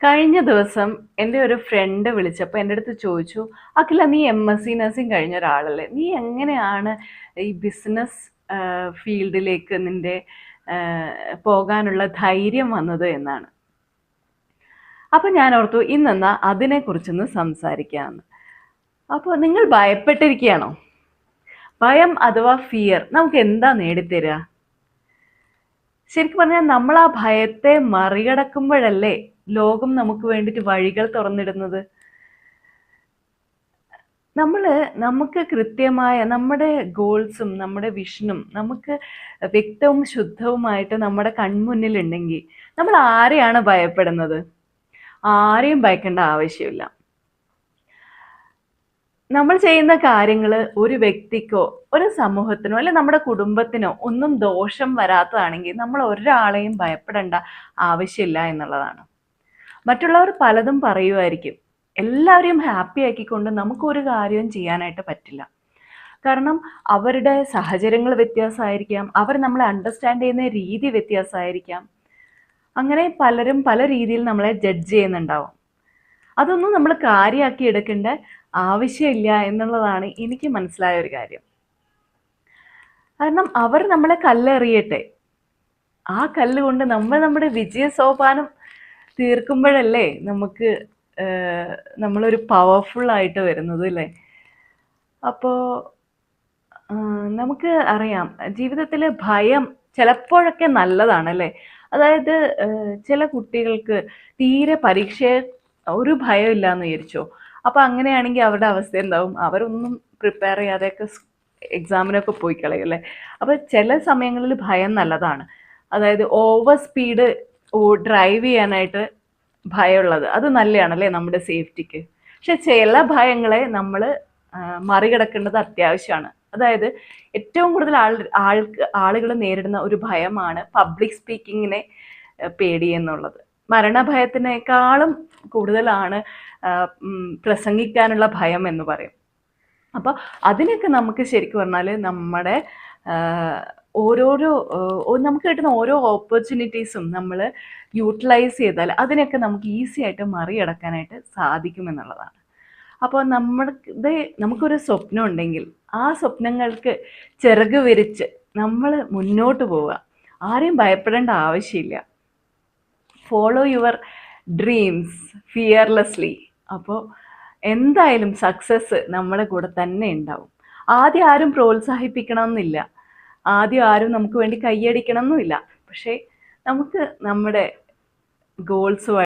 കഴിഞ്ഞ ദിവസം എന്റെ ഒരു ഫ്രണ്ട് വിളിച്ചപ്പോൾ എന്റെ അടുത്ത് ചോദിച്ചു അഖില നീ എം എസ് സി നഴ്സിംഗ് കഴിഞ്ഞ ഒരാളല്ലേ? നീ എങ്ങനെയാണ് ഈ ബിസിനസ് ഫീൽഡിലേക്ക് നിന്റെ പോകാനുള്ള ധൈര്യം വന്നത് എന്നാണ്? അപ്പോൾ ഞാൻ ഓർത്തു ഇന്നെന്നാ അതിനെക്കുറിച്ചൊന്ന് സംസാരിക്കാമെന്ന് അപ്പോൾ നിങ്ങൾ ഭയപ്പെട്ടിരിക്കുകയാണോ? ഭയം അഥവാ ഫിയർ നമുക്ക് എന്താ നേടിത്തരിക ശരിക്കും പറഞ്ഞാൽ നമ്മൾ ആ ഭയത്തെ മറികടക്കുമ്പോഴല്ലേ ലോകം നമുക്ക് വേണ്ടിയിട്ട് വഴികൾ തുറന്നിടുന്നത്. നമ്മൾ നമുക്ക് കൃത്യമായ നമ്മുടെ ഗോൾസും നമ്മുടെ വിഷനും നമുക്ക് വ്യക്തവും ശുദ്ധവുമായിട്ട് നമ്മുടെ കൺമുന്നിലുണ്ടെങ്കിൽ നമ്മൾ ആരെയാണ് ഭയപ്പെടുന്നത്? ആരെയും ഭയക്കേണ്ട ആവശ്യമില്ല. നമ്മൾ ചെയ്യുന്ന കാര്യങ്ങൾ ഒരു വ്യക്തിക്കോ ഒരു സമൂഹത്തിനോ അല്ലെ നമ്മുടെ കുടുംബത്തിനോ ഒന്നും ദോഷം വരാത്തതാണെങ്കിൽ നമ്മൾ ഒരാളെയും ഭയപ്പെടേണ്ട ആവശ്യമില്ല എന്നുള്ളതാണ്. മറ്റുള്ളവർ പലതും പറയുമായിരിക്കും എല്ലാവരെയും ഹാപ്പി ആക്കിക്കൊണ്ട് നമുക്കൊരു കാര്യവും ചെയ്യാനായിട്ട് പറ്റില്ല. കാരണം അവരുടെ സാഹചര്യങ്ങൾ വ്യത്യാസമായിരിക്കാം. അവർ നമ്മളെ അണ്ടർസ്റ്റാൻഡ് ചെയ്യുന്ന രീതി വ്യത്യാസമായിരിക്കാം. അങ്ങനെ പലരും പല രീതിയിൽ നമ്മളെ ജഡ്ജ് ചെയ്യുന്നുണ്ടാവും. അതൊന്നും നമ്മൾ കാര്യമാക്കി എടുക്കേണ്ട ആവശ്യമില്ല എന്നുള്ളതാണ് എനിക്ക് മനസ്സിലായ ഒരു കാര്യം. കാരണം അവർ നമ്മളെ കല്ലെറിയട്ടെ. ആ കല്ല് കൊണ്ട് നമ്മൾ നമ്മുടെ വിജയ സോപാനം തീർക്കുമ്പോഴല്ലേ നമുക്ക് നമ്മളൊരു പവർഫുൾ ആയിട്ട് വരുന്നത് അല്ലേ അപ്പോൾ നമുക്ക് അറിയാം ജീവിതത്തിൽ ഭയം ചിലപ്പോഴൊക്കെ നല്ലതാണ് അല്ലേ അതായത് ചില കുട്ടികൾക്ക് തീരെ പരീക്ഷയെ ഒരു ഭയം ഇല്ലാന്ന് വിചാരിച്ചോ? അപ്പൊ അങ്ങനെയാണെങ്കിൽ അവരുടെ അവസ്ഥ എന്താവും? അവരൊന്നും പ്രിപ്പയർ ചെയ്യാതെയൊക്കെ എക്സാമിനൊക്കെ പോയി കളയല്ലേ അല്ലേ അപ്പൊ ചില സമയങ്ങളിൽ ഭയം നല്ലതാണ്. അതായത് ഓവർ സ്പീഡ് ഡ്രൈവ് ചെയ്യാനായിട്ട് ഭയമുള്ളത്. അത് നല്ലതാണല്ലേ നമ്മുടെ സേഫ്റ്റിക്ക് പക്ഷെ ചില ഭയങ്ങളെ നമ്മൾ മറികടക്കേണ്ടത് അത്യാവശ്യമാണ്. അതായത് ഏറ്റവും കൂടുതൽ ആൾ ആൾക്ക് ആളുകൾ നേരിടുന്ന ഒരു ഭയമാണ് പബ്ലിക് സ്പീക്കിങ്ങിനെ പേടി എന്നുള്ളത്. മരണഭയത്തിനേക്കാളും കൂടുതലാണ് പ്രസംഗിക്കാനുള്ള ഭയം എന്ന് പറയും. അപ്പോൾ അതിനൊക്കെ നമുക്ക് ശരിക്കും പറഞ്ഞാൽ നമ്മുടെ ഓരോരോ നമുക്ക് കിട്ടുന്ന ഓരോ ഓപ്പർച്യൂണിറ്റീസും നമ്മൾ യൂട്ടിലൈസ് ചെയ്താൽ അതിനൊക്കെ നമുക്ക് ഈസി ആയിട്ട് മറികടക്കാനായിട്ട് സാധിക്കുമെന്നുള്ളതാണ്. അപ്പോൾ നമ്മുടെ നമുക്കൊരു സ്വപ്നം ഉണ്ടെങ്കിൽ ആ സ്വപ്നങ്ങൾക്ക് ചിറക് വിരിച്ച് നമ്മൾ മുന്നോട്ട് പോവുക. ആരെയും ഭയപ്പെടേണ്ട ആവശ്യമില്ല. ഫോളോ യുവർ ഡ്രീംസ് ഫിയർലെസ്ലി അപ്പോൾ എന്തായാലും സക്സസ് നമ്മുടെ കൂടെ തന്നെ ഉണ്ടാവും. ആദ്യം ആരും പ്രോത്സാഹിപ്പിക്കണം എന്നില്ല ആദ്യം ആരും നമുക്ക് വേണ്ടി കൈയടിക്കണം എന്നുമില്ല പക്ഷേ നമുക്ക് നമ്മുടെ ഗോൾസ്